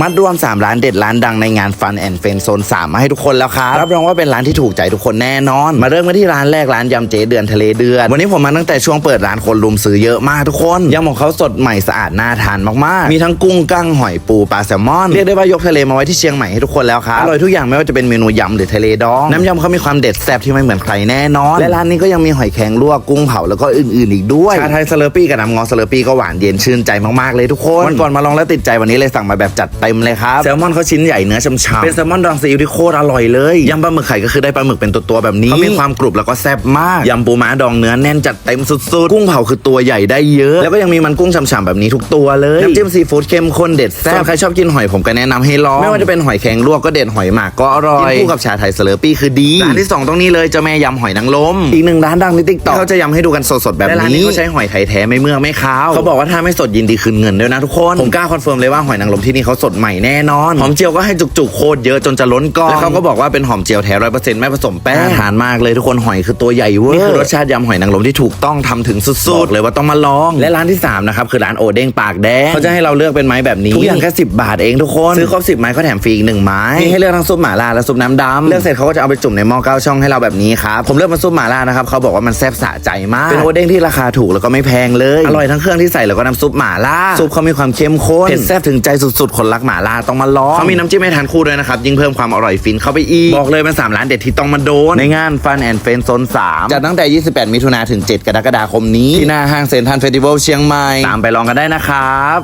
มัดรวม 3 ร้านเด็ดร้านดังในงานฟันแอนเฟนโซน3มาให้ทุกคนแล้วครับรับรองว่าเป็นร้านที่ถูกใจทุกคนแน่นอน มาเริ่มกันที่ร้านแรกร้านยำเจเดือนทะเลเดือน วันนี้ผมมาตั้งแต่ช่วงเปิดร้านคนรุมซื้อเยอะมากทุกคนยำของเขาสดใหม่สะอาดน่าทานมากๆ มีทั้งกุ้งกั้งหอยปูปลาแซลมอนเรียกได้ว่ายกทะเลมาไว้ที่เชียงใหม่ให้ทุกคนแล้วครับอร่อยทุกอย่างไม่ว่าจะเป็นเมนูยำหรือทะเลดองน้ำยำเขามีความเด็ดแซ่บที่ไม่เหมือนใครแน่นอน และร้านนี้ก็ยังมีหอยแครงลวกกุ้งเผาแล้วก็อื่นๆอีกด้วยชาไทยสเลอปี้กับน้ำงอสเลอปี้ก็หวานเย็นชื่นใจมากๆเลยทุกคนวันก่อนมาลองแล้วติดใจวันนี้เลยสั่งมาแบบจัดเต็มเลยครับแซลมอนเขาชิ้นใหญ่เนื้อฉ่ำๆเป็นแซลมอนดองซีอิ๊วที่โคตรอร่อยเลยยำปลาหมึกไข่ก็คือได้ปลาหมึกเป็นตัวๆแบบนี้เขามีความกรุบแล้วก็แซ่บมากยำปูม้าดองเนื้อแน่นจัดเต็มสุดๆ กุ้งเผาคือตัวใหญ่ได้เยอะ แล้วก็ยังมีมันกุ้งฉ่ำๆแบบนี้ทุกตัวเลยน้ำจิ้มซีฟู้ดเข้มข้นเด็ดแซ่บใครชอบกินหอยผมก็แนะนำให้ลองไม่ว่าจะเป็นหอยแครงลวกก็เด็ดหอยหมากก็อร่อยกินคู่กับชาไทยสเลอร์ปี้คือดีร้านที่สองตรงนี้เลยเจ้าแม่ยำหอยนางรมอีกหนึ่งร้านดังในติ๊กต็อกเขาจะยำให้ดูกันสดๆแบบนี้ร้านนี้เขาใช้หอยไทยแท้ไม่เมือกไม่คาวเขาบอกว่าถ้าไม่สดยินดีคืนเงินด้วยนะทุกคนผมกล้าคอนเฟิร์มเลยว่าหอยนางรมที่นี่เขาสดใหม่แน่นอน หอมเจียวก็ให้จุกๆโคตรเยอะจนจะล้นก้อนแล้วเขาก็บอกว่าเป็นหอมเจียวแท้ร้อยเปอร์เซ็นต์ไม่ผสมแป้งน่าทานมากเลยทุกคนหอยคือตัวใหญ่เวอร์นี่คือรสชาติยำหอยนางรมที่ถูกต้องทำถึงสุดๆบอกเลยว่าต้องมาลอง และร้านที่สามนะครับคือร้านโอเด้งปากแดงเขาจะให้เราเลือกเป็นไม้แบบนี้ทุกอย่างแค่10บาทเองทุกคนซื้อครบ10ไม้เขาแถมฟรีอีกหนึ่งไม้มีให้เลือกทั้งซุปหม่าล่าและซุปน้ำดำเลือกเสร็จเขาก็จะเอาไปจุ่มในหม้อเก้าช่องให้เราแบบนี้ครับผมเลือกมาซุปหม่าล่านะครับเขาบอกว่ามันแซ่บสะใจมากเป็นโอเด้งที่ราคาถูกแล้วก็ไม่แพงเลยอร่อยทั้งเครื่องที่ใส่แล้วก็น้ำซุปหม่าล่าซุปเขามีความเข้มข้นเผ็ดแซ่บถึงใจสุดๆคนรักหม่าล่าต้องมาลองเขามีน้ำจิ้มให้ทานคู่ด้วยนะครับ ยิ่งเพิ่มความอร่อยฟินเข้าไปอีก บอกเลยเป็นสามร้านเด็ดที่ต้องมาโดน ในงานฟันแอนเฟนโซน3จัดตั้งแต่ 28 มิถุนาถึง 7 กรกฎาคมนี้ ที่หน้าห้างเซ็นทรัลเฟสติวัลเชียงใหม่ ตามไปลองกันได้นะครับ